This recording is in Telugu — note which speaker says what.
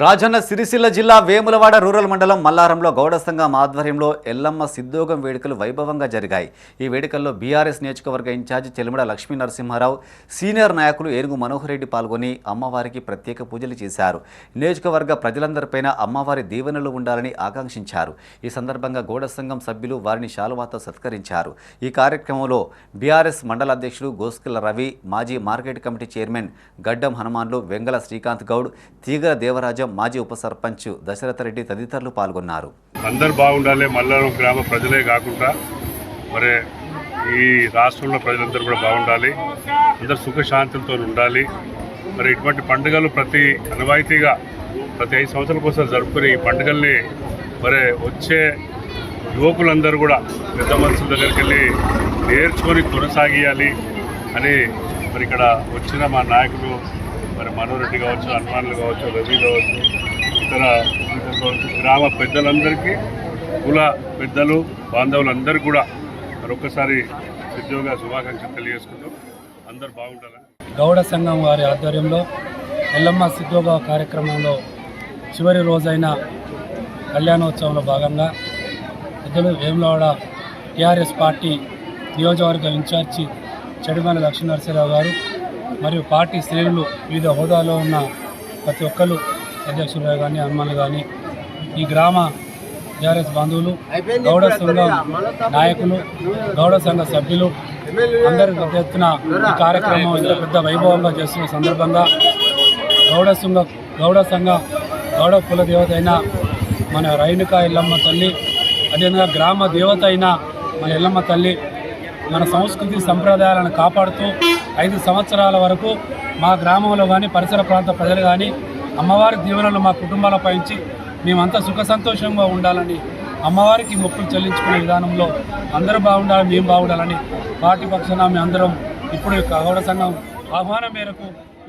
Speaker 1: రాజన్న సిరిసిల్ల జిల్లా వేములవాడ రూరల్ మండలం మల్లారంలో గౌడ సంఘం ఆధ్వర్యంలో ఎల్లమ్మ సిద్ధోగం వేడుకలు వైభవంగా జరిగాయి. ఈ వేడుకల్లో బీఆర్ఎస్ నియోజకవర్గ ఇన్ఛార్జి చెలిమిడ లక్ష్మీ నరసింహారావు సీనియర్ నాయకులు ఏనుగు మనోహర్ రెడ్డి పాల్గొని అమ్మవారికి ప్రత్యేక పూజలు చేశారు. నియోజకవర్గ ప్రజలందరిపైన అమ్మవారి దీవెనలు ఉండాలని ఆకాంక్షించారు. ఈ సందర్భంగా గౌడ సంఘం సభ్యులు వారిని శాలువాతో సత్కరించారు. ఈ కార్యక్రమంలో బీఆర్ఎస్ మండల అధ్యక్షుడు గోస్కిల్ల రవి మాజీ మార్కెట్ కమిటీ చైర్మన్ గడ్డం హనుమాన్లు వెంగళ శ్రీకాంత్ గౌడ్ తీగల దేవరాజం మాజీ ఉప సర్పంచ్ దశరథ రెడ్డి తదితరులు పాల్గొన్నారు.
Speaker 2: అందరు బాగుండాలి మల్లారం గ్రామ ప్రజలే కాకుండా మరి ఈ రాష్ట్రంలో ప్రజలందరూ కూడా బాగుండాలి అందరు సుఖశాంతులతో ఉండాలి. మరి ఇటువంటి పండుగలు ప్రతి అనువాయితీగా ప్రతి ఐదు సంవత్సరాల కోసం జరుపుకునే ఈ పండుగల్ని మరి వచ్చే యువకులందరూ కూడా పెద్ద మనుషుల దగ్గరికి వెళ్ళి నేర్చుకొని కొనసాగియాలి అని మరి ఇక్కడ వచ్చిన మా నాయకులు మరి మనోరెడ్డి కావచ్చు హనుమాన్లు కావచ్చు రవి కావచ్చు ఇతర గ్రామ పెద్దలందరికీ కుల పెద్దలు బాంధవులందరూ కూడా మరొకసారి ఉద్యోగ శుభాకాంక్షలు తెలియజేసుకుంటూ అందరూ బాగుండాలని.
Speaker 3: గౌడ సంఘం వారి ఆధ్వర్యంలో ఎల్లమ్మ సిద్ధోగ కార్యక్రమంలో చివరి రోజైన కళ్యాణోత్సవంలో భాగంగా పెద్దలు వేములవాడ టీఆర్ఎస్ పార్టీ నియోజకవర్గ ఇన్ఛార్జి చెడుమల లక్ష్మీనరసింహరావు గారు మరియు పార్టీ శ్రేణులు వివిధ హోదాలో ఉన్న ప్రతి ఒక్కరు అధ్యక్షులు కానీ హనుమాన్లు కానీ ఈ గ్రామ టీఆర్ఎస్ బంధువులు గౌడ సంఘం నాయకులు గౌడ సంఘ సభ్యులు అందరి పెద్ద ఎత్తున ఈ కార్యక్రమం ఇంత పెద్ద వైభవంగా చేస్తున్న సందర్భంగా గౌడ సంఘ గౌడ సంఘ గౌడ కుల దేవత అయిన మన రైణుక ఎల్లమ్మ తల్లి అదేవిధంగా గ్రామ దేవత అయిన మన ఎల్లమ్మ తల్లి మన సంస్కృతి సంప్రదాయాలను కాపాడుతూ ఐదు సంవత్సరాల వరకు మా గ్రామంలో కానీ పరిసర ప్రాంత ప్రజలు కానీ అమ్మవారి దీవెనలు మా కుటుంబాల పయించి మేమంతా సుఖ సంతోషంగా ఉండాలని అమ్మవారికి మొక్కులు చెల్లించుకునే విధానంలో అందరూ బాగుండాలి మేము బాగుండాలని పార్టీ పక్షాన మేము అందరం ఇప్పుడు యొక్క గౌడ సంఘం ఆహ్వానం మేరకు